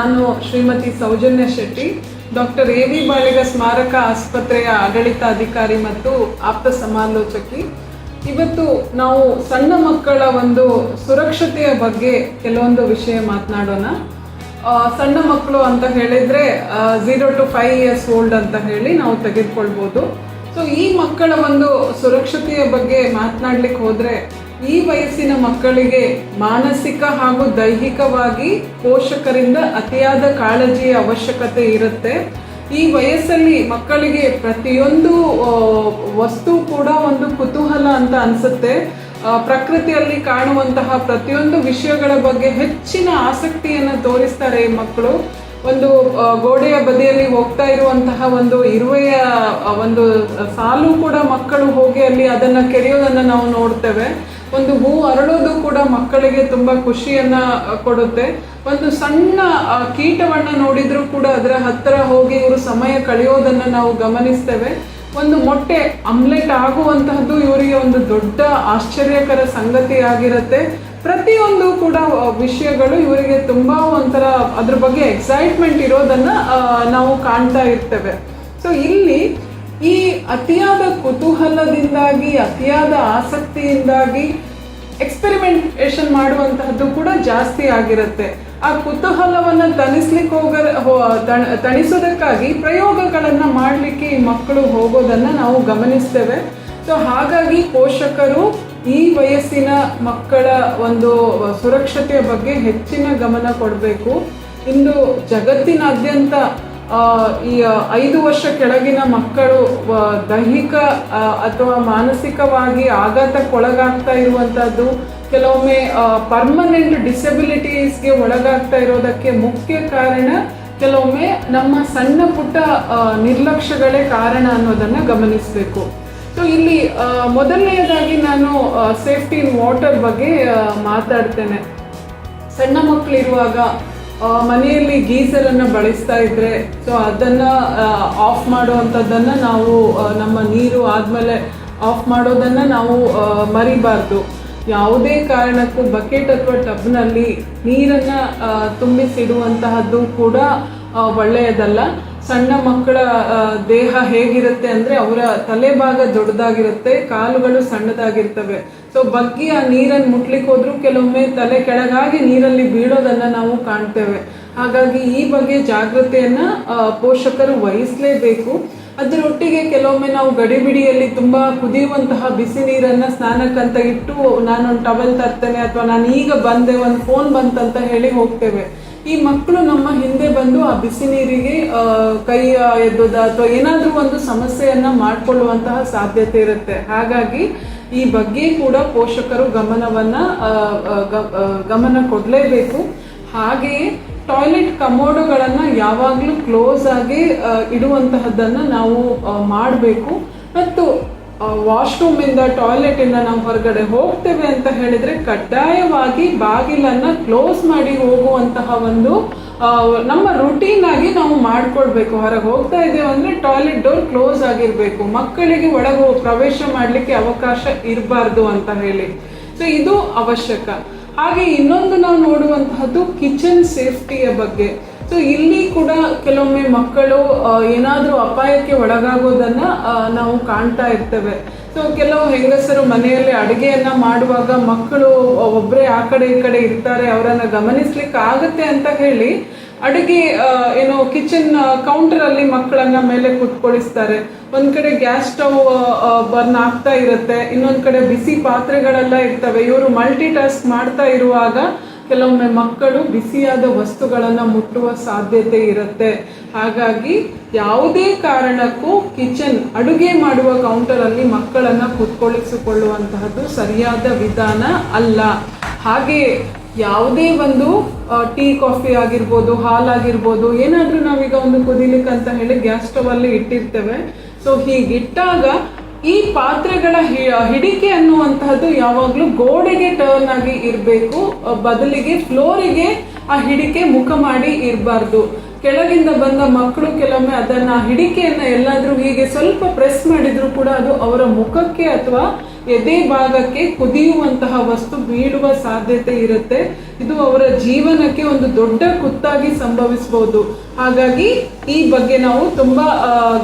ನಾನು Shrimati Soujanya Shetty, doctor A V Baliga ಸ್ಮಾರಕ ಆಸ್ಪತ್ರೆಯ ಆಡಳಿತಾಧಿಕಾರಿ ಮತ್ತು ಆಪ್ತ ಸಮಾಲೋಚಕಿ. ಇವತ್ತು ನಾವು ಸಣ್ಣ ಮಕ್ಕಳ ಒಂದು ಸುರಕ್ಷತೆಯ ಬಗ್ಗೆ ಕೆಲವೊಂದು ವಿಷಯ ಮಾತನಾಡೋಣ. ಸಣ್ಣ ಮಕ್ಕಳು ಅಂತ ಹೇಳಿದ್ರೆ zero to five years old ಅಂತ ಹೇಳಿ ನಾವು ತೆಗೆದುಕೊಳ್ಬೋದು. ಸೊ ಈ ಮಕ್ಕಳ ಒಂದು ಸುರಕ್ಷತೆಯ ಬಗ್ಗೆ ಮಾತನಾಡ್ಲಿಕ್ಕೆ ಹೋದ್ರೆ ಈ ವಯಸ್ಸಿನ ಮಕ್ಕಳಿಗೆ ಮಾನಸಿಕ ಹಾಗೂ ದೈಹಿಕವಾಗಿ ಪೋಷಕರಿಂದ ಅತಿಯಾದ ಕಾಳಜಿಯ ಅವಶ್ಯಕತೆ ಇರುತ್ತೆ. ಈ ವಯಸ್ಸಲ್ಲಿ ಮಕ್ಕಳಿಗೆ ಪ್ರತಿಯೊಂದು ವಸ್ತು ಕೂಡ ಒಂದು ಕುತೂಹಲ ಅಂತ ಅನ್ಸುತ್ತೆ. ಪ್ರಕೃತಿಯಲ್ಲಿ ಕಾಣುವಂತಹ ಪ್ರತಿಯೊಂದು ವಿಷಯಗಳ ಬಗ್ಗೆ ಹೆಚ್ಚಿನ ಆಸಕ್ತಿಯನ್ನು ತೋರಿಸ್ತಾರೆ ಈ ಮಕ್ಕಳು. ಒಂದು ಗೋಡೆಯ ಬದಿಯಲ್ಲಿ ಹೋಗ್ತಾ ಇರುವಂತಹ ಒಂದು ಇರುವೆಯ ಒಂದು ಸಾಲು ಕೂಡ ಮಕ್ಕಳು ಹೋಗಿ ಅಲ್ಲಿ ಅದನ್ನು ಕೆರೆಯೋದನ್ನು ನಾವು ನೋಡ್ತೇವೆ. ಒಂದು ಹೂ ಅರಳೋದು ಕೂಡ ಮಕ್ಕಳಿಗೆ ತುಂಬಾ ಖುಷಿಯನ್ನ ಕೊಡುತ್ತೆ. ಒಂದು ಸಣ್ಣ ಕೀಟವನ್ನ ನೋಡಿದ್ರು ಕೂಡ ಅದರ ಹತ್ತಿರ ಹೋಗಿ ಇವರು ಸಮಯ ಕಳೆಯೋದನ್ನ ನಾವು ಗಮನಿಸ್ತೇವೆ. ಒಂದು ಮೊಟ್ಟೆ ಆಮ್ಲೆಟ್ ಆಗುವಂತಹದ್ದು ಇವರಿಗೆ ಒಂದು ದೊಡ್ಡ ಆಶ್ಚರ್ಯಕರ ಸಂಗತಿ ಆಗಿರುತ್ತೆ ಪ್ರತಿಯೊಂದು ಕೂಡ ವಿಷಯಗಳು ಇವರಿಗೆ ತುಂಬಾ ಒಂಥರ ಅದ್ರ ಬಗ್ಗೆ ಎಕ್ಸೈಟ್ಮೆಂಟ್ ಇರೋದನ್ನ ನಾವು ಕಾಣ್ತಾ ಇರ್ತೇವೆ. ಸೊ ಇಲ್ಲಿ ಈ ಅತಿಯಾದ ಕುತೂಹಲದಿಂದಾಗಿ, ಅತಿಯಾದ ಆಸಕ್ತಿಯಿಂದಾಗಿ ಎಕ್ಸ್ಪೆರಿಮೆಂಟೇಷನ್ ಮಾಡುವಂತಹದ್ದು ಕೂಡ ಜಾಸ್ತಿ ಆಗಿರುತ್ತೆ. ಆ ಕುತೂಹಲವನ್ನು ತಣಿಸ್ಲಿಕ್ಕೆ ಹೋಗ ತಣಿಸೋದಕ್ಕಾಗಿ ಪ್ರಯೋಗಗಳನ್ನು ಮಾಡಲಿಕ್ಕೆ ಈ ಮಕ್ಕಳು ಹೋಗೋದನ್ನು ನಾವು ಗಮನಿಸ್ತೇವೆ. ಸೊ ಹಾಗಾಗಿ ಪೋಷಕರು ಈ ವಯಸ್ಸಿನ ಮಕ್ಕಳ ಒಂದು ಸುರಕ್ಷತೆಯ ಬಗ್ಗೆ ಹೆಚ್ಚಿನ ಗಮನ ಕೊಡಬೇಕು. ಇಂದು ಜಗತ್ತಿನಾದ್ಯಂತ ಈ ಐದು ವರ್ಷ ಕೆಳಗಿನ ಮಕ್ಕಳು ದೈಹಿಕ ಅಥವಾ ಮಾನಸಿಕವಾಗಿ ಆಘಾತಕ್ಕೊಳಗಾಗ್ತಾ ಇರುವಂಥದ್ದು ಕೆಲವೊಮ್ಮೆ ಪರ್ಮನೆಂಟ್ ಡಿಸಬಿಲಿಟೀಸ್ಗೆ ಒಳಗಾಗ್ತಾ ಇರೋದಕ್ಕೆ ಮುಖ್ಯ ಕಾರಣ ಕೆಲವೊಮ್ಮೆ ನಮ್ಮ ಸಣ್ಣ ಪುಟ್ಟ ನಿರ್ಲಕ್ಷ್ಯಗಳೇ ಕಾರಣ ಅನ್ನೋದನ್ನು ಗಮನಿಸಬೇಕು. ಸೊ ಇಲ್ಲಿ ಮೊದಲನೆಯದಾಗಿ ನಾನು ಸೇಫ್ಟಿ ಇನ್ ವಾಟರ್ ಬಗ್ಗೆ ಮಾತಾಡ್ತೇನೆ. ಸಣ್ಣ ಮಕ್ಕಳಿರುವಾಗ ಮನೆಯಲ್ಲಿ ಗೀಸರ್ ಅನ್ನ ಬಳಸ್ತಾ ಇದ್ರೆ ಸೊ ಅದನ್ನ ಆಫ್ ಮಾಡುವಂಥದ್ದನ್ನ ನಾವು ನಮ್ಮ ನೀರು ಆದ್ಮೇಲೆ ಆಫ್ ಮಾಡೋದನ್ನ ನಾವು ಮರಿಬಾರ್ದು. ಯಾವುದೇ ಕಾರಣಕ್ಕೂ ಬಕೆಟ್ ಅಥವಾ ಟಬ್ನಲ್ಲಿ ನೀರನ್ನ ತುಂಬಿಸಿಡುವಂತಹದ್ದು ಕೂಡ ಒಳ್ಳೆಯದಲ್ಲ. ಸಣ್ಣ ಮಕ್ಕಳ ದೇಹ ಹೇಗಿರುತ್ತೆ ಅಂದ್ರೆ ಅವರ ತಲೆಭಾಗ ದೊಡ್ಡದಾಗಿರುತ್ತೆ, ಕಾಲುಗಳು ಸಣ್ಣದಾಗಿರ್ತವೆ. ಸೊ ಬಗ್ಗಿ ಆ ನೀರನ್ನು ಮುಟ್ಲಿಕ್ಕೆ ಹೋದ್ರೂ ಕೆಲವೊಮ್ಮೆ ತಲೆ ಕೆಳಗಾಗಿ ನೀರಲ್ಲಿ ಬೀಳೋದನ್ನ ನಾವು ಕಾಣ್ತೇವೆ. ಹಾಗಾಗಿ ಈ ಬಗ್ಗೆ ಜಾಗೃತೆಯನ್ನ ಪೋಷಕರು ವಹಿಸಲೇಬೇಕು. ಅದರೊಟ್ಟಿಗೆ ಕೆಲವೊಮ್ಮೆ ನಾವು ಗಡಿಬಿಡಿಯಲ್ಲಿ ತುಂಬಾ ಕುದಿಯುವಂತಹ ಬಿಸಿ ನೀರನ್ನ ಸ್ನಾನಕ್ಕಂತ ಇಟ್ಟು, ನಾನೊಂದು ಟವೆಲ್ ತರ್ತೇನೆ ಅಥವಾ ನಾನು ಈಗ ಬಂದೆ, ಒಂದು ಫೋನ್ ಬಂತಂತ ಹೇಳಿ ಹೋಗ್ತೇವೆ. ಈ ಮಕ್ಕಳು ನಮ್ಮ ಹಿಂದೆ ಬಂದು ಆ ಬಿಸಿ ನೀರಿಗೆ ಕೈ ಎದ್ದೋದ ಅಥವಾ ಏನಾದ್ರೂ ಒಂದು ಸಮಸ್ಯೆಯನ್ನ ಮಾಡ್ಕೊಳ್ಳುವಂತಹ ಸಾಧ್ಯತೆ ಇರುತ್ತೆ. ಹಾಗಾಗಿ ಈ ಬಗ್ಗೆ ಕೂಡ ಪೋಷಕರು ಗಮನವನ್ನ ಗಮನ ಕೊಡಲೇಬೇಕು. ಹಾಗೆಯೇ ಟಾಯ್ಲೆಟ್ ಕಮೋಡುಗಳನ್ನು ಯಾವಾಗಲೂ ಕ್ಲೋಸ್ ಆಗಿ ಇಡುವಂತಹದ್ದನ್ನ ನಾವು ಮಾಡಬೇಕು. ಮತ್ತು ವಾಶ್ರೂಮ್ ಇಂದ ಟಾಯ್ಲೆಟ್ ಇಂದ ನಾವು ಹೊರಗಡೆ ಹೋಗ್ತೇವೆ ಅಂತ ಹೇಳಿದ್ರೆ ಕಡ್ಡಾಯವಾಗಿ ಬಾಗಿಲನ್ನ ಕ್ಲೋಸ್ ಮಾಡಿ ಹೋಗುವಂತಹ ಒಂದು ನಮ್ಮ ರುಟೀನ್ ಆಗಿ ನಾವು ಮಾಡ್ಕೊಳ್ಬೇಕು ಹೊರಗೆ ಹೋಗ್ತಾ ಇದ್ದೇವೆ ಅಂದ್ರೆ ಟಾಯ್ಲೆಟ್ ಡೋರ್ ಕ್ಲೋಸ್ ಆಗಿರ್ಬೇಕು. ಮಕ್ಕಳಿಗೆ ಒಳಗೆ ಪ್ರವೇಶ ಮಾಡ್ಲಿಕ್ಕೆ ಅವಕಾಶ ಇರಬಾರ್ದು ಅಂತ ಹೇಳಿ. ಸೊ ಇದು ಅವಶ್ಯಕ. ಹಾಗೆ ಇನ್ನೊಂದು ನಾವು ನೋಡುವಂತಹದ್ದು ಕಿಚನ್ ಸೇಫ್ಟಿಯ ಬಗ್ಗೆ. ಸೊ ಇಲ್ಲಿ ಕೂಡ ಕೆಲವೊಮ್ಮೆ ಮಕ್ಕಳು ಏನಾದ್ರೂ ಅಪಾಯಕ್ಕೆ ಒಳಗಾಗೋದನ್ನ ನಾವು ಕಾಣ್ತಾ ಇರ್ತೇವೆ. ಸೊ ಕೆಲವು ಹೆಂಗಸರು ಮನೆಯಲ್ಲಿ ಅಡುಗೆಯನ್ನ ಮಾಡುವಾಗ ಮಕ್ಕಳು ಒಬ್ಬರೇ ಆ ಕಡೆ ಈ ಕಡೆ ಇರ್ತಾರೆ, ಅವರನ್ನ ಗಮನಿಸ್ಲಿಕ್ಕೆ ಆಗುತ್ತೆ ಅಂತ ಹೇಳಿ ಅಡುಗೆ ಏನು ಕಿಚನ್ ಕೌಂಟರ್ ಅಲ್ಲಿ ಮಕ್ಕಳನ್ನ ಮೇಲೆ ಕುತ್ಕೊಳಿಸ್ತಾರೆ. ಒಂದ್ ಕಡೆ ಗ್ಯಾಸ್ ಸ್ಟವ್ ಬರ್ನ್ ಆಗ್ತಾ ಇರುತ್ತೆ, ಇನ್ನೊಂದ್ ಕಡೆ ಬಿಸಿ ಪಾತ್ರೆಗಳೆಲ್ಲ ಇರ್ತವೆ. ಇವರು ಮಲ್ಟಿ ಟಾಸ್ಕ್ ಮಾಡ್ತಾ ಇರುವಾಗ ಕೆಲವೊಮ್ಮೆ ಮಕ್ಕಳು ಬಿಸಿಯಾದ ವಸ್ತುಗಳನ್ನು ಮುಟ್ಟುವ ಸಾಧ್ಯತೆ ಇರುತ್ತೆ. ಹಾಗಾಗಿ ಯಾವುದೇ ಕಾರಣಕ್ಕೂ ಕಿಚನ್ ಅಡುಗೆ ಮಾಡುವ ಕೌಂಟರಲ್ಲಿ ಮಕ್ಕಳನ್ನು ಕುತ್ಕೊಳಿಸಿಕೊಳ್ಳುವಂತಹದ್ದು ಸರಿಯಾದ ವಿಧಾನ ಅಲ್ಲ. ಹಾಗೆ ಯಾವುದೇ ಒಂದು ಟೀ, ಕಾಫಿ ಆಗಿರ್ಬೋದು, ಹಾಲಾಗಿರ್ಬೋದು, ಏನಾದ್ರೂ ನಾವೀಗ ಒಂದು ಕುದಿಲಿಕ್ಕೆ ಅಂತ ಹೇಳಿ ಗ್ಯಾಸ್ ಸ್ಟವಲ್ಲಿ ಇಟ್ಟಿರ್ತೇವೆ. ಸೊ ಹೀಗಿಟ್ಟಾಗ ಈ ಪಾತ್ರೆಗಳ ಹಿಡಿಕೆ ಅನ್ನುವಂತಹದ್ದು ಯಾವಾಗಲೂ ಗೋಡೆಗೆ ಟರ್ನ್ ಆಗಿ ಇರಬೇಕು. ಬದಲಿಗೆ ಫ್ಲೋರಿಗೆ ಆ ಹಿಡಿಕೆ ಮುಖ ಮಾಡಿ ಇರಬಾರ್ದು. ಕೆಳಗಿಂದ ಬಂದ ಮಕ್ಕಳು ಕೆಲವೊಮ್ಮೆ ಅದನ್ನ ಹಿಡಿಕೆಯನ್ನ ಎಲ್ಲಾದ್ರೂ ಹೀಗೆ ಸ್ವಲ್ಪ ಪ್ರೆಸ್ ಮಾಡಿದ್ರು ಕೂಡ ಅದು ಅವರ ಮುಖಕ್ಕೆ ಅಥವಾ ಎದೆ ಭಾಗಕ್ಕೆ ಕುದಿಯುವಂತಹ ವಸ್ತು ಬೀಳುವ ಸಾಧ್ಯತೆ ಇರುತ್ತೆ. ಇದು ಅವರ ಜೀವನಕ್ಕೆ ಒಂದು ದೊಡ್ಡ ಕುತ್ತಾಗಿ ಸಂಭವಿಸಬಹುದು ಹಾಗಾಗಿ ಈ ಬಗ್ಗೆ ನಾವು ತುಂಬಾ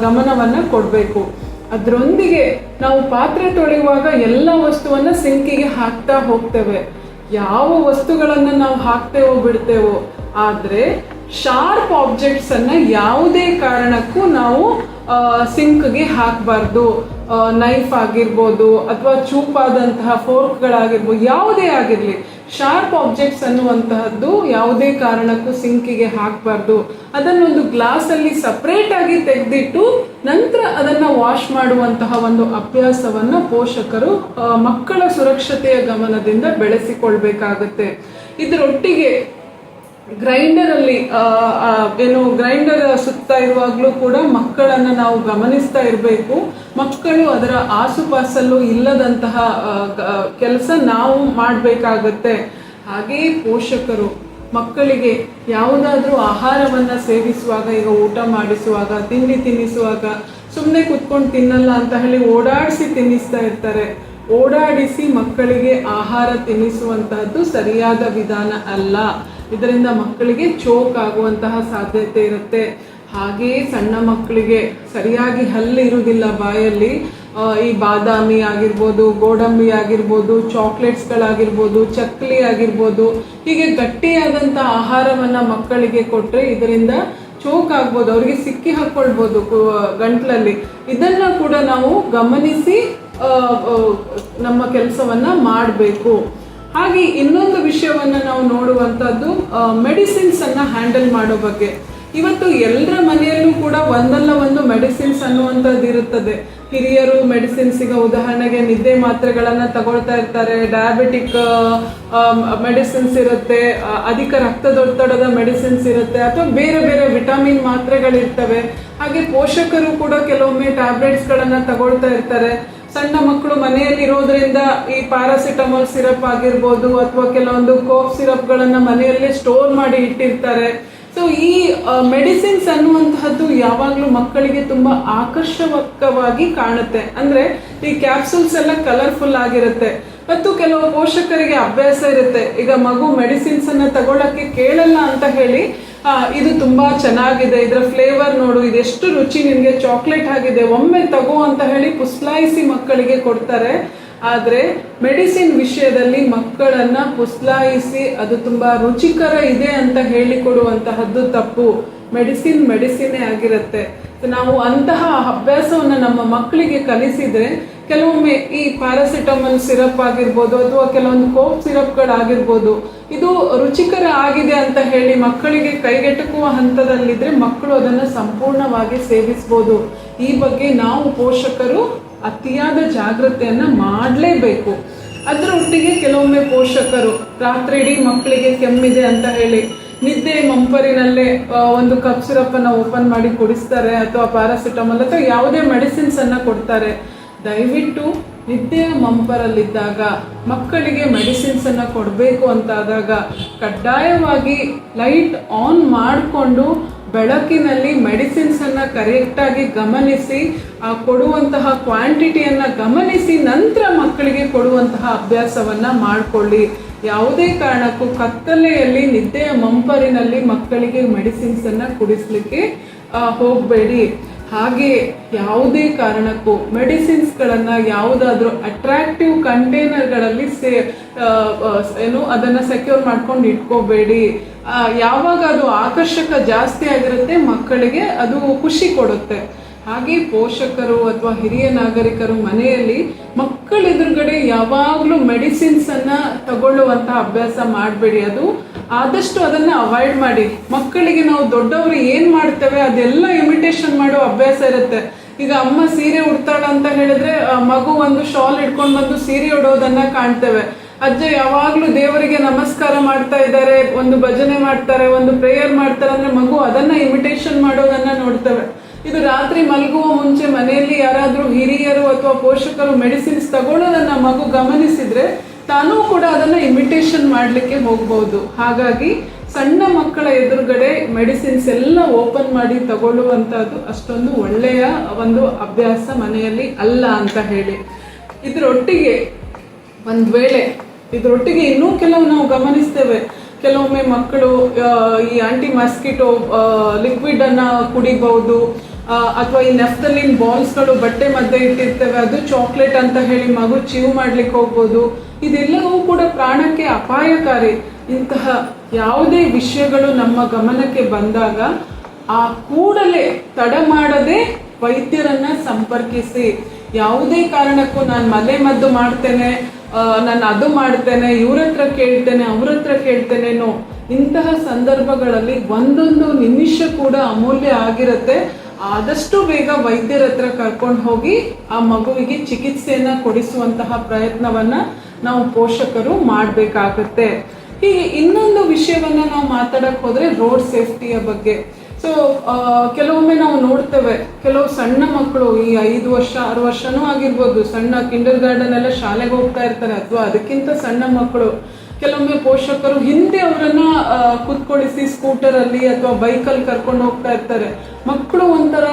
ಗಮನವನ್ನ ಕೊಡಬೇಕು. ಅದರೊಂದಿಗೆ ನಾವು ಪಾತ್ರೆ ತೊಳೆಯುವಾಗ ಎಲ್ಲ ವಸ್ತುವನ್ನ ಸಿಂಕಿಗೆ ಹಾಕ್ತಾ ಹೋಗ್ತೇವೆ. ಯಾವ ವಸ್ತುಗಳನ್ನ ನಾವು ಹಾಕ್ತೇವೋ ಬಿಡ್ತೇವೋ, ಆದರೆ ಶಾರ್ಪ್ ಆಬ್ಜೆಕ್ಟ್ಸ್ ಅನ್ನ ಯಾವುದೇ ಕಾರಣಕ್ಕೂ ನಾವು ಸಿಂಕ್ಗೆ ಹಾಕಬಾರ್ದು. ನೈಫ್ ಆಗಿರ್ಬೋದು ಅಥವಾ ಚೂಪಾದಂತಹ ಫೋರ್ಕ್ಗಳಾಗಿರ್ಬೋದು ಯಾವುದೇ ಆಗಿರಲಿ. ಶಾರ್ಪ್ ಆಬ್ಜೆಕ್ಟ್ಸ್ ಅನ್ನುವಂತಹದ್ದು ಯಾವುದೇ ಕಾರಣಕ್ಕೂ ಸಿಂಕಿಗೆ ಹಾಕಬಾರ್ದು. ಅದನ್ನೊಂದು ಗ್ಲಾಸಲ್ಲಿ ಸಪ್ರೇಟಾಗಿ ತೆಗೆದಿಟ್ಟು ನಂತರ ಅದನ್ನ ವಾಶ್ ಮಾಡುವಂತಹ ಒಂದು ಅಭ್ಯಾಸವನ್ನ ಪೋಷಕರು ಮಕ್ಕಳ ಸುರಕ್ಷತೆಯ ಗಮನದಿಂದ ಬೆಳೆಸಿಕೊಳ್ಬೇಕಾಗತ್ತೆ. ಇದರೊಟ್ಟಿಗೆ ಗ್ರೈಂಡರ್ ಅಲ್ಲಿ ಏನು ಗ್ರೈಂಡರ್ ಸುತ್ತ ಇರುವಾಗಲೂ ಕೂಡ ಮಕ್ಕಳನ್ನ ನಾವು ಗಮನಿಸ್ತಾ ಇರಬೇಕು. ಮಕ್ಕಳು ಅದರ ಆಸುಪಾಸಲ್ಲೂ ಇಲ್ಲದಂತಹ ಕೆಲಸ ನಾವು ಮಾಡಬೇಕಾಗತ್ತೆ. ಹಾಗೆಯೇ ಪೋಷಕರು, ಮಕ್ಕಳಿಗೆ ಯಾವುದಾದ್ರೂ ಆಹಾರವನ್ನ ಸೇವಿಸುವಾಗ, ಈಗ ಊಟ ಮಾಡಿಸುವಾಗ, ತಿಂಡಿ ತಿನ್ನಿಸುವಾಗ ಸುಮ್ಮನೆ ಕುತ್ಕೊಂಡು ತಿನ್ನಲ್ಲ ಅಂತ ಹೇಳಿ ಓಡಾಡಿಸಿ ತಿನ್ನಿಸ್ತಾ ಇರ್ತಾರೆ. ಓಡಾಡಿಸಿ ಮಕ್ಕಳಿಗೆ ಆಹಾರ ತಿನ್ನಿಸುವಂತಹದ್ದು ಸರಿಯಾದ ವಿಧಾನ ಅಲ್ಲ. ಇದರಿಂದ ಮಕ್ಕಳಿಗೆ ಚೋಕ್ ಆಗುವಂತಹ ಸಾಧ್ಯತೆ ಇರುತ್ತೆ. ಹಾಗೆಯೇ ಸಣ್ಣ ಮಕ್ಕಳಿಗೆ ಸರಿಯಾಗಿ ಹಲ್ಲು ಇರುವುದಿಲ್ಲ ಬಾಯಲ್ಲಿ. ಈ ಬಾದಾಮಿ ಆಗಿರ್ಬೋದು, ಗೋಡಂಬಿ ಆಗಿರ್ಬೋದು ಚಾಕ್ಲೇಟ್ಸ್ಗಳಾಗಿರ್ಬೋದು ಚಕ್ಲಿ ಆಗಿರ್ಬೋದು, ಹೀಗೆ ಗಟ್ಟಿಯಾದಂಥ ಆಹಾರವನ್ನು ಮಕ್ಕಳಿಗೆ ಕೊಟ್ಟರೆ ಇದರಿಂದ ಚೋಕ್ ಆಗ್ಬೋದು, ಅವರಿಗೆ ಸಿಕ್ಕಿ ಹಾಕ್ಕೊಳ್ಬೋದು ಗಂಟಲಲ್ಲಿ. ಇದನ್ನ ಕೂಡ ನಾವು ಗಮನಿಸಿ ನಮ್ಮ ಕೆಲಸವನ್ನ ಮಾಡಬೇಕು. ಹಾಗೆ ಇನ್ನೊಂದು ವಿಷಯವನ್ನ ನಾವು ನೋಡುವಂತದ್ದು ಮೆಡಿಸಿನ್ಸ್ ಅನ್ನ ಹ್ಯಾಂಡಲ್ ಮಾಡೋ ಬಗ್ಗೆ. ಇವತ್ತು ಎಲ್ಲರ ಮನೆಯಲ್ಲೂ ಕೂಡ ಒಂದಲ್ಲ ಒಂದು ಮೆಡಿಸಿನ್ಸ್ ಅನ್ನುವಂಥದ್ದು ಇರುತ್ತದೆ. ಹಿರಿಯರು ಮೆಡಿಸಿನ್ಸ್ ಈಗ ಉದಾಹರಣೆಗೆ ನಿದ್ದೆ ಮಾತ್ರೆಗಳನ್ನು ತಗೊಳ್ತಾ ಇರ್ತಾರೆ ಡಯಾಬಿಟಿಕ್ ಮೆಡಿಸಿನ್ಸ್ ಇರುತ್ತೆ ಅಧಿಕ ರಕ್ತದೊತ್ತಡದ ಮೆಡಿಸಿನ್ಸ್ ಇರುತ್ತೆ, ಅಥವಾ ಬೇರೆ ಬೇರೆ ವಿಟಮಿನ್ ಮಾತ್ರೆಗಳಿರ್ತವೆ. ಹಾಗೆ ಪೋಷಕರು ಕೂಡ ಕೆಲವೊಮ್ಮೆ ಟ್ಯಾಬ್ಲೆಟ್ಸ್ಗಳನ್ನು ತಗೊಳ್ತಾ ಇರ್ತಾರೆ. ಸಣ್ಣ ಮಕ್ಕಳು ಮನೆಯಲ್ಲಿ ಇರೋದ್ರಿಂದ ಈ ಪ್ಯಾರಾಸಿಟಮಾಲ್ ಸಿರಪ್ ಆಗಿರ್ಬೋದು ಅಥವಾ ಕೆಲವೊಂದು ಕೋಫ್ ಸಿರಪ್ಗಳನ್ನು ಮನೆಯಲ್ಲೇ ಸ್ಟೋರ್ ಮಾಡಿ ಇಟ್ಟಿರ್ತಾರೆ. ಸೊ ಈ ಮೆಡಿಸಿನ್ಸ್ ಅನ್ನುವಂತಹದ್ದು ಯಾವಾಗಲೂ ಮಕ್ಕಳಿಗೆ ತುಂಬಾ ಆಕರ್ಷಕವಾಗಿ ಕಾಣುತ್ತೆ. ಅಂದ್ರೆ ಈ ಕ್ಯಾಪ್ಸೂಲ್ಸ್ ಎಲ್ಲ ಕಲರ್ಫುಲ್ ಆಗಿರುತ್ತೆ. ಮತ್ತು ಕೆಲವು ಪೋಷಕರಿಗೆ ಅಭ್ಯಾಸ ಇರುತ್ತೆ. ಈಗ ಮಗು ಮೆಡಿಸಿನ್ಸ್ ಅನ್ನ ತಗೊಳಕ್ಕೆ ಕೇಳಲ್ಲ ಅಂತ ಹೇಳಿ ಇದು ತುಂಬಾ ಚೆನ್ನಾಗಿದೆ. ಇದರ ಫ್ಲೇವರ್ ನೋಡು ಇದೆಷ್ಟು ರುಚಿ ನಿನಗೆ. ಚಾಕ್ಲೇಟ್ ಆಗಿದೆ. ಒಮ್ಮೆ ತಗೋ ಅಂತ ಹೇಳಿ ಪುಸ್ಲಾಯಿಸಿ ಮಕ್ಕಳಿಗೆ ಕೊಡ್ತಾರೆ. ಆದರೆ ಮೆಡಿಸಿನ್ ವಿಷಯದಲ್ಲಿ ಮಕ್ಕಳನ್ನ ಪುಸ್ಲಾಯಿಸಿ ಅದು ತುಂಬಾ ರುಚಿಕರ ಇದೆ ಅಂತ ಹೇಳಿಕೊಡುವಂತಹದ್ದು ತಪ್ಪು. ಮೆಡಿಸಿನ್ ಮೆಡಿಸಿನೇ ಆಗಿರುತ್ತೆ. ನಾವು ಅಂತಹ ಅಭ್ಯಾಸವನ್ನು ನಮ್ಮ ಮಕ್ಕಳಿಗೆ ಕಲಿಸಿದ್ರೆ ಕೆಲವೊಮ್ಮೆ ಈ ಪ್ಯಾರಾಸಿಟಮಲ್ ಸಿರಪ್ ಆಗಿರ್ಬೋದು ಅಥವಾ ಕೆಲವೊಂದು ಕೋಪ್ ಸಿರಪ್ಗಳಾಗಿರ್ಬೋದು ಇದು ರುಚಿಕರ ಆಗಿದೆ ಅಂತ ಹೇಳಿ ಮಕ್ಕಳಿಗೆ ಕೈಗೆಟಕುವ ಹಂತದಲ್ಲಿದ್ರೆ ಮಕ್ಕಳು ಅದನ್ನು ಸಂಪೂರ್ಣವಾಗಿ ಸೇವಿಸ್ಬೋದು. ಈ ಬಗ್ಗೆ ನಾವು ಪೋಷಕರು ಅತಿಯಾದ ಜಾಗ್ರತೆಯನ್ನು ಮಾಡಲೇಬೇಕು. ಅದರೊಟ್ಟಿಗೆ ಕೆಲವೊಮ್ಮೆ ಪೋಷಕರು ರಾತ್ರಿ ಇಡೀ ಮಕ್ಕಳಿಗೆ ಕೆಮ್ಮಿದೆ ಅಂತ ಹೇಳಿ ನಿದ್ದೆ ಮಂಪರಿನಲ್ಲೇ ಒಂದು ಕಪ್ ಸಿರಪ್ ಅನ್ನ ಓಪನ್ ಮಾಡಿ ಕುಡಿಸ್ತಾರೆ ಅಥವಾ ಪ್ಯಾರಾಸಿಟಮಾಲ್ ಅಥವಾ ಯಾವುದೇ ಮೆಡಿಸಿನ್ಸ್ ಅನ್ನ ಕೊಡ್ತಾರೆ. ದಯವಿಟ್ಟು ನಿದ್ದೆಯ ಮಂಪರಲ್ಲಿದ್ದಾಗ, ಮಕ್ಕಳಿಗೆ ಮೆಡಿಸಿನ್ಸ್ ಅನ್ನ ಕೊಡಬೇಕು ಅಂತಾದಾಗ ಕಡ್ಡಾಯವಾಗಿ ಲೈಟ್ ಆನ್ ಮಾಡಿಕೊಂಡು ಬೆಳಕಿನಲ್ಲಿ ಮೆಡಿಸಿನ್ಸ್ ಕರೆಕ್ಟಾಗಿ ಗಮನಿಸಿ, ಆ, ಕೊಡುವಂತಹ ಕ್ವಾಂಟಿಟಿಯನ್ನು ಗಮನಿಸಿ ನಂತರ ಮಕ್ಕಳಿಗೆ ಕೊಡುವಂತಹ ಅಭ್ಯಾಸವನ್ನ ಮಾಡಿಕೊಳ್ಳಿ. ಯಾವುದೇ ಕಾರಣಕ್ಕೂ ಕತ್ತಲೆಯಲ್ಲಿ ನಿದ್ದೆಯ ಮಂಪರಿನಲ್ಲಿ ಮಕ್ಕಳಿಗೆ ಮೆಡಿಸಿನ್ಸ್ ಅನ್ನ ಕುಡಿಸ್ಲಿಕ್ಕೆ ಹೋಗಬೇಡಿ. ಹಾಗೆ ಯಾವುದೇ ಕಾರಣಕ್ಕೂ ಮೆಡಿಸಿನ್ಸ್ಗಳನ್ನು ಯಾವುದಾದ್ರೂ ಅಟ್ರಾಕ್ಟಿವ್ ಕಂಟೈನರ್ಗಳಲ್ಲಿ ಸೇ ಏನು ಅದನ್ನು ಸೆಕ್ಯೂರ್ ಮಾಡ್ಕೊಂಡು ಇಟ್ಕೋಬೇಡಿ. ಯಾವಾಗ ಅದು ಆಕರ್ಷಕ ಜಾಸ್ತಿ ಆಗಿರುತ್ತೆ ಮಕ್ಕಳಿಗೆ ಅದು ಖುಷಿ ಕೊಡುತ್ತೆ. ಹಾಗೆ ಪೋಷಕರು ಅಥವಾ ಹಿರಿಯ ನಾಗರಿಕರು ಮನೆಯಲ್ಲಿ ಮಕ್ಕಳ ಎದುರುಗಡೆ ಯಾವಾಗಲೂ ಮೆಡಿಸಿನ್ಸ್ ಅನ್ನ ತಗೊಳ್ಳುವಂತಹ ಅಭ್ಯಾಸ ಮಾಡಬೇಡಿ. ಅದು ಆದಷ್ಟು ಅದನ್ನ ಅವಾಯ್ಡ್ ಮಾಡಿ. ಮಕ್ಕಳಿಗೆ ನಾವು ದೊಡ್ಡವರು ಏನ್ ಮಾಡ್ತೇವೆ ಅದೆಲ್ಲ ಇಮಿಟೇಷನ್ ಮಾಡೋ ಅಭ್ಯಾಸ ಇರುತ್ತೆ. ಈಗ ಅಮ್ಮ ಸೀರೆ ಉಡ್ತಾಳ ಅಂತ ಹೇಳಿದ್ರೆ ಮಗು ಒಂದು ಶಾಲ್ ಇಟ್ಕೊಂಡು ಬಂದು ಸೀರೆ ಉಡೋದನ್ನ ಕಾಣ್ತೇವೆ. ಅಜ್ಜ ಯಾವಾಗ್ಲೂ ದೇವರಿಗೆ ನಮಸ್ಕಾರ ಮಾಡ್ತಾ ಇದ್ದಾರೆ, ಒಂದು ಭಜನೆ ಮಾಡ್ತಾರೆ, ಒಂದು ಪ್ರೇಯರ್ ಮಾಡ್ತಾರೆ ಅಂದ್ರೆ ಮಗು ಅದನ್ನ ಇಮಿಟೇಷನ್ ಮಾಡೋದನ್ನ ನೋಡ್ತೇವೆ. ಇದು ರಾತ್ರಿ ಮಲಗುವ ಮುಂಚೆ ಮನೆಯಲ್ಲಿ ಯಾರಾದರೂ ಹಿರಿಯರು ಅಥವಾ ಪೋಷಕರು ಮೆಡಿಸಿನ್ಸ್ ತಗೊಳ್ಳೋದನ್ನ ಮಗು ಗಮನಿಸಿದ್ರೆ ತಾನೂ ಕೂಡ ಅದನ್ನ ಇಮಿಟೇಷನ್ ಮಾಡ್ಲಿಕ್ಕೆ ಹೋಗ್ಬೋದು. ಹಾಗಾಗಿ ಸಣ್ಣ ಮಕ್ಕಳ ಎದುರುಗಡೆ ಮೆಡಿಸಿನ್ಸ್ ಎಲ್ಲ ಓಪನ್ ಮಾಡಿ ತಗೊಳ್ಳುವಂಥದ್ದು ಅಷ್ಟೊಂದು ಒಳ್ಳೆಯ ಒಂದು ಅಭ್ಯಾಸ ಮನೆಯಲ್ಲಿ ಅಲ್ಲ ಅಂತ ಹೇಳಿ. ಇದರೊಟ್ಟಿಗೆ ಒಂದು ವೇಳೆ, ಇದರೊಟ್ಟಿಗೆ ಇನ್ನೂ ಕೆಲವು ನಾವು ಗಮನಿಸ್ತೇವೆ. ಕೆಲವೊಮ್ಮೆ ಮಕ್ಕಳು ಈ ಆಂಟಿ ಮಾಸ್ಕಿಟೋ ಲಿಕ್ವಿಡ್ ಅನ್ನ ಕುಡಿಬಹುದು. ಅಥವಾ ಈ ನೆಫ್ತಲಿನ್ ಬಾಲ್ಸ್ಗಳು ಬಟ್ಟೆ ಮಧ್ಯೆ ಇಟ್ಟಿರ್ತೇವೆ, ಅದು ಚಾಕ್ಲೇಟ್ ಅಂತ ಹೇಳಿ ಮಗು ಚೀವ್ ಮಾಡ್ಲಿಕ್ಕೆ ಹೋಗ್ಬೋದು. ಇದೆಲ್ಲವೂ ಕೂಡ ಪ್ರಾಣಕ್ಕೆ ಅಪಾಯಕಾರಿ. ಇಂತಹ ಯಾವುದೇ ವಿಷಯಗಳು ನಮ್ಮ ಗಮನಕ್ಕೆ ಬಂದಾಗ ಆ ಕೂಡಲೇ ತಡ ಮಾಡದೆ ವೈದ್ಯರನ್ನ ಸಂಪರ್ಕಿಸಿ. ಯಾವುದೇ ಕಾರಣಕ್ಕೂ ನಾನು ಮನೆ ಮದ್ದು ಮಾಡ್ತೇನೆ ನಾನು ಅದು ಮಾಡ್ತೇನೆ, ಇವ್ರ ಹತ್ರ ಕೇಳ್ತೇನೆ, ಅವ್ರ ಹತ್ರ ಕೇಳ್ತೇನೇನೋ ಇಂತಹ ಸಂದರ್ಭಗಳಲ್ಲಿ ಒಂದೊಂದು ನಿಮಿಷ ಕೂಡ ಅಮೂಲ್ಯ ಆಗಿರುತ್ತೆ. ಆದಷ್ಟು ಬೇಗ ವೈದ್ಯರ ಹತ್ರ ಕರ್ಕೊಂಡು ಹೋಗಿ ಆ ಮಗುವಿಗೆ ಚಿಕಿತ್ಸೆಯನ್ನ ಕೊಡಿಸುವಂತಹ ಪ್ರಯತ್ನವನ್ನ ನಾವು ಪೋಷಕರು ಮಾಡಬೇಕಾಗುತ್ತೆ. ಹೀಗೆ ಇನ್ನೊಂದು ವಿಷಯವನ್ನ ನಾವು ಮಾತಾಡಕ್ ಹೋದ್ರೆ ರೋಡ್ ಸೇಫ್ಟಿಯ ಬಗ್ಗೆ. ಸೊ ಕೆಲವೊಮ್ಮೆ ನಾವು ನೋಡ್ತೇವೆ, ಕೆಲವು ಸಣ್ಣ ಮಕ್ಕಳು ಈ ಐದು ವರ್ಷ, ಆರು ವರ್ಷನೂ ಆಗಿರ್ಬೋದು, ಸಣ್ಣ ಕಿಂಡರ್ ಗಾರ್ಡನ್ ಎಲ್ಲ ಶಾಲೆಗೆ ಹೋಗ್ತಾ ಇರ್ತಾರೆ, ಅಥವಾ ಅದಕ್ಕಿಂತ ಸಣ್ಣ ಮಕ್ಕಳು ಕೆಲವೊಮ್ಮೆ ಪೋಷಕರು ಹಿಂದೆ ಅವರನ್ನ ಕುತ್ಕೊಳಿಸಿ ಸ್ಕೂಟರ್ ಅಲ್ಲಿ ಅಥವಾ ಬೈಕಲ್ಲಿ ಕರ್ಕೊಂಡು ಹೋಗ್ತಾ ಇರ್ತಾರೆ. ಮಕ್ಕಳು ಒಂಥರ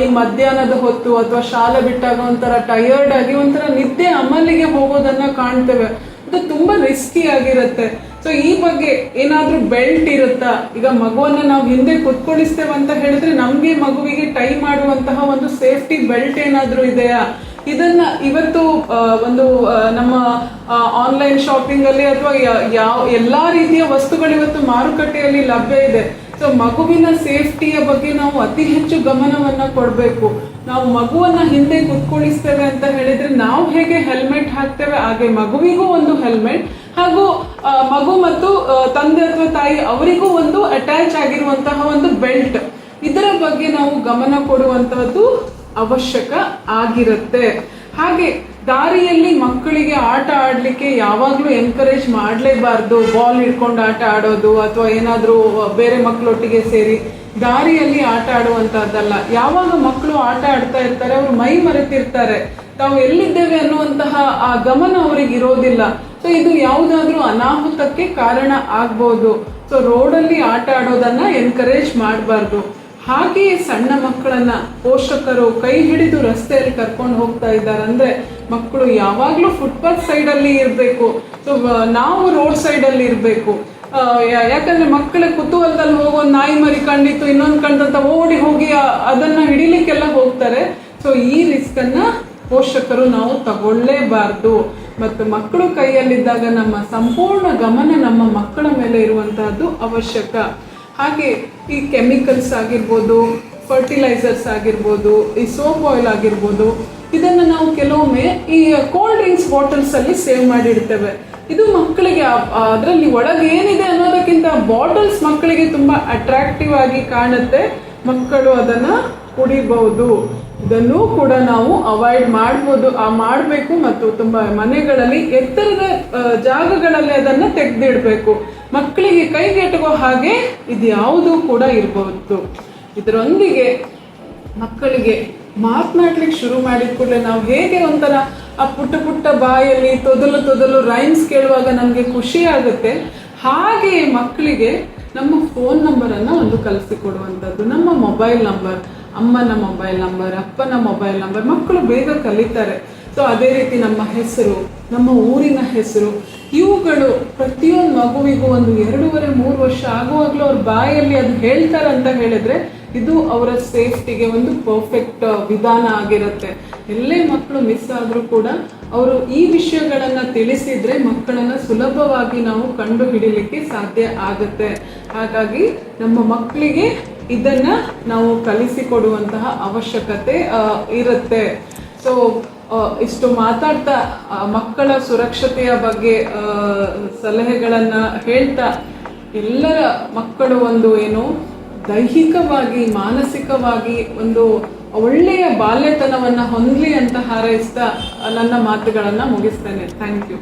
ಈ ಮಧ್ಯಾಹ್ನದ ಹೊತ್ತು ಅಥವಾ ಶಾಲೆ ಬಿಟ್ಟಾಗ ಒಂಥರ ಟಯರ್ಡ್ ಆಗಿ ಒಂಥರ ನಿದ್ದೆ ಅಮಲಿಗೆ ಹೋಗೋದನ್ನ ಕಾಣ್ತೇವೆ. ಅದು ತುಂಬಾ ರಿಸ್ಕಿ ಆಗಿರುತ್ತೆ. ಸೊ ಈ ಬಗ್ಗೆ ಏನಾದ್ರೂ ಬೆಲ್ಟ್ ಇರುತ್ತಾ? ಈಗ ಮಗುವನ್ನ ನಾವು ಹಿಂದೆ ಕುತ್ಕೊಳಿಸ್ತೇವೆ ಅಂತ ಹೇಳಿದ್ರೆ ನಮ್ಗೆ ಮಗುವಿಗೆ ಟೈ ಮಾಡುವಂತಹ ಒಂದು ಸೇಫ್ಟಿ ಬೆಲ್ಟ್ ಏನಾದ್ರೂ ಇದೆಯಾ? ಇದನ್ನ ಇವತ್ತು ಒಂದು ನಮ್ಮ ಆನ್ಲೈನ್ ಶಾಪಿಂಗ್ ಅಲ್ಲಿ ಅಥವಾ ಯಾವ, ಎಲ್ಲಾ ರೀತಿಯ ವಸ್ತುಗಳು ಇವತ್ತು ಮಾರುಕಟ್ಟೆಯಲ್ಲಿ ಲಭ್ಯ ಇದೆ. ಸೊ ಮಗುವಿನ ಸೇಫ್ಟಿಯ ಬಗ್ಗೆ ನಾವು ಅತಿ ಹೆಚ್ಚು ಗಮನವನ್ನ ಕೊಡಬೇಕು. ನಾವು ಮಗುವನ್ನ ಹಿಂದೆ ಕುತ್ಕೊಳಿಸ್ತೇವೆ ಅಂತ ಹೇಳಿದ್ರೆ ನಾವು ಹೇಗೆ ಹೆಲ್ಮೆಟ್ ಹಾಕ್ತೇವೆ? ಹಾಗೆ ಮಗುವಿಗೂ ಒಂದು ಹೆಲ್ಮೆಟ್ ಹಾಗೂ ಮಗು ಮತ್ತು ತಂದೆ ಅಥವಾ ತಾಯಿ ಅವರಿಗೂ ಒಂದು ಅಟ್ಯಾಚ್ ಆಗಿರುವಂತಹ ಒಂದು ಬೆಲ್ಟ್ ಇದರ ಬಗ್ಗೆ ನಾವು ಗಮನ ಕೊಡುವಂತಹದ್ದು ಅವಶ್ಯಕ ಆಗಿರುತ್ತೆ. ಹಾಗೆ ದಾರಿಯಲ್ಲಿ ಮಕ್ಕಳಿಗೆ ಆಟ ಆಡ್ಲಿಕ್ಕೆ ಯಾವಾಗ್ಲೂ ಎನ್ಕರೇಜ್ ಮಾಡಲೇಬಾರ್ದು. ಬಾಲ್ ಹಿಡ್ಕೊಂಡು ಆಟ ಆಡೋದು ಅಥವಾ ಏನಾದರೂ ಬೇರೆ ಮಕ್ಕಳೊಟ್ಟಿಗೆ ಸೇರಿ ದಾರಿಯಲ್ಲಿ ಆಟ ಆಡುವಂತಹದ್ದಲ್ಲ. ಯಾವಾಗ ಮಕ್ಕಳು ಆಟ ಆಡ್ತಾ ಇರ್ತಾರೆ, ಅವರು ಮೈ ಮರೆತಿರ್ತಾರೆ. ತಾವು ಎಲ್ಲಿದ್ದೇವೆ ಅನ್ನುವಂತಹ ಆ ಗಮನ ಅವರಿಗೆ ಇರೋದಿಲ್ಲ. ಸೊ ಇದು ಯಾವುದಾದ್ರೂ ಅನಾಹುತಕ್ಕೆ ಕಾರಣ ಆಗ್ಬೋದು. ಸೊ ರೋಡಲ್ಲಿ ಆಟ ಆಡೋದನ್ನ ಎನ್ಕರೇಜ್ ಮಾಡಬಾರ್ದು. ಹಾಗೆಯೇ ಸಣ್ಣ ಮಕ್ಕಳನ್ನ ಪೋಷಕರು ಕೈ ಹಿಡಿದು ರಸ್ತೆಯಲ್ಲಿ ಕರ್ಕೊಂಡು ಹೋಗ್ತಾ ಇದ್ದಾರೆ. ಅಂದ್ರೆ ಮಕ್ಕಳು ಯಾವಾಗಲೂ ಫುಟ್ಪಾತ್ ಸೈಡ್ ಅಲ್ಲಿ ಇರಬೇಕು. ಸೊ ನಾವು ರೋಡ್ ಸೈಡ್ ಅಲ್ಲಿ ಇರಬೇಕು. ಯಾಕಂದ್ರೆ ಮಕ್ಕಳ ಕುತೂಹಲದಲ್ಲಿ ಹೋಗೋ ನಾಯಿ ಮರಿ ಕಂಡಿತ್ತು, ಇನ್ನೊಂದು ಕಂಡಂತ ಓಡಿ ಹೋಗಿ ಅದನ್ನು ಹಿಡಿಲಿಕ್ಕೆಲ್ಲ ಹೋಗ್ತಾರೆ. ಸೊ ಈ ರಿಸ್ಕ್ ಪೋಷಕರು ನಾವು ತಗೊಳ್ಳೇಬಾರ್ದು. ಮತ್ತು ಮಕ್ಕಳು ಕೈಯಲ್ಲಿದ್ದಾಗ ನಮ್ಮ ಸಂಪೂರ್ಣ ಗಮನ ನಮ್ಮ ಮಕ್ಕಳ ಮೇಲೆ ಇರುವಂತಹದ್ದು ಅವಶ್ಯಕ. ಹಾಗೆ ಈ ಕೆಮಿಕಲ್ಸ್ ಆಗಿರ್ಬೋದು ಫರ್ಟಿಲೈಸರ್ಸ್ ಆಗಿರ್ಬೋದು, ಈ ಸೋಪ್ ಆಯಿಲ್ ಆಗಿರ್ಬೋದು, ಇದನ್ನು ನಾವು ಕೆಲವೊಮ್ಮೆ ಈ ಕೋಲ್ಡ್ ಡ್ರಿಂಕ್ಸ್ ಬಾಟಲ್ಸಲ್ಲಿ ಸೇವ್ ಮಾಡಿಡ್ತೇವೆ. ಇದು ಮಕ್ಕಳಿಗೆ ಅದರಲ್ಲಿ ಒಳಗೆ ಏನಿದೆ ಅನ್ನೋದಕ್ಕಿಂತ ಬಾಟಲ್ಸ್ ಮಕ್ಕಳಿಗೆ ತುಂಬ ಅಟ್ರಾಕ್ಟಿವ್ ಆಗಿ ಕಾಣುತ್ತೆ. ಮಕ್ಕಳು ಅದನ್ನು ಕುಡಿಬಹುದು. ಇದನ್ನು ಕೂಡ ನಾವು ಅವಾಯ್ಡ್ ಮಾಡ್ಬೋದು. ಆ ಮಾಡಬೇಕು ಮತ್ತು ತುಂಬಾ ಮನೆಗಳಲ್ಲಿ ಎತ್ತರದ ಜಾಗಗಳಲ್ಲಿ ಅದನ್ನ ತೆಗೆದಿಡಬೇಕು. ಮಕ್ಕಳಿಗೆ ಕೈಗೆಟುಕೋ ಹಾಗೆ ಇದು ಯಾವುದು ಕೂಡ ಇರಬಹುದು ಇದರೊಂದಿಗೆ ಮಕ್ಕಳಿಗೆ ಮಾತನಾಡ್ಲಿಕ್ಕೆ ಶುರು ಮಾಡಿದ ಕೂಡಲೇ ನಾವು ಹೇಗೆ ಒಂಥರ ಆ ಪುಟ್ಟ ಪುಟ್ಟ ಬಾಯಲ್ಲಿ ತೊದಲು ತೊದಲು ರೈಮ್ಸ್ ಕೇಳುವಾಗ ನಮಗೆ ಖುಷಿ ಆಗುತ್ತೆ, ಹಾಗೆ ಮಕ್ಕಳಿಗೆ ನಮ್ಮ ಫೋನ್ ನಂಬರನ್ನು ಒಂದು ಕಲಿಸಿಕೊಡುವಂಥದ್ದು ನಮ್ಮ ಮೊಬೈಲ್ ನಂಬರ್ ಅಮ್ಮನ ಮೊಬೈಲ್ ನಂಬರ್ ಅಪ್ಪನ ಮೊಬೈಲ್ ನಂಬರ್ ಮಕ್ಕಳು ಬೇಗ ಕಲಿತಾರೆ. ಸೊ ಅದೇ ರೀತಿ ನಮ್ಮ ಹೆಸರು, ನಮ್ಮ ಊರಿನ ಹೆಸರು, ಇವುಗಳು ಪ್ರತಿಯೊಂದು ಮಗುವಿಗೂ ಒಂದು ಎರಡೂವರೆ, ಮೂರು ವರ್ಷ ಆಗುವಾಗಲೂ ಅವ್ರ ಬಾಯಲ್ಲಿ ಅದು ಹೇಳ್ತಾರಂತ ಹೇಳಿದ್ರೆ ಇದು ಅವರ ಸೇಫ್ಟಿಗೆ ಒಂದು ಪರ್ಫೆಕ್ಟ್ ವಿಧಾನ ಆಗಿರುತ್ತೆ. ಎಲ್ಲೇ ಮಕ್ಕಳು ಮಿಸ್ ಆದರೂ ಕೂಡ ಅವರು ಈ ವಿಷಯಗಳನ್ನು ತಿಳಿಸಿದ್ರೆ ಮಕ್ಕಳನ್ನ ಸುಲಭವಾಗಿ ನಾವು ಕಂಡು ಹಿಡಿಲಿಕ್ಕೆ ಸಾಧ್ಯ ಆಗುತ್ತೆ. ಹಾಗಾಗಿ ನಮ್ಮ ಮಕ್ಕಳಿಗೆ ಇದನ್ನ ನಾವು ಕಲಿಸಿಕೊಡುವಂತಹ ಅವಶ್ಯಕತೆ ಇರುತ್ತೆ. ಸೊ ಇಷ್ಟು ಮಾತಾಡ್ತಾ ಮಕ್ಕಳ ಸುರಕ್ಷತೆಯ ಬಗ್ಗೆ ಸಲಹೆಗಳನ್ನ ಹೇಳ್ತಾ, ಎಲ್ಲರ ಮಕ್ಕಳು ಒಂದು ಏನು ದೈಹಿಕವಾಗಿ, ಮಾನಸಿಕವಾಗಿ ಒಂದು ಒಳ್ಳೆಯ ಬಾಲ್ಯತನವನ್ನ ಹೊಂದಲಿ ಅಂತ ಹಾರೈಸ್ತಾ ನನ್ನ ಮಾತುಗಳನ್ನ ಮುಗಿಸ್ತೇನೆ. Thank you